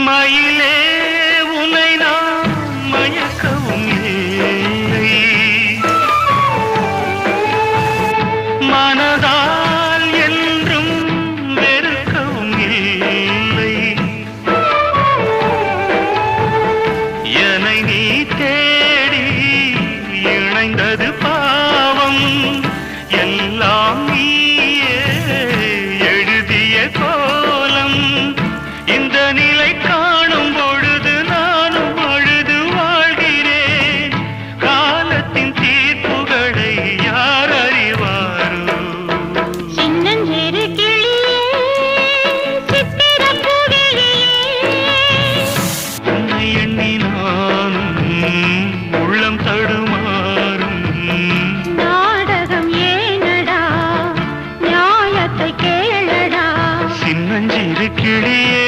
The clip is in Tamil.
மயிலே உனை நான் மயக்கவும் இல்லை. மனதால் என்றும் வெறுக்கவும் இல்லை. தேடி இணைந்தது பா உள்ளம் தடுமாறும். நாடகம் ஏனடா? நியாயத்தை கேளடா? சின்னஞ்சிறு கிளியே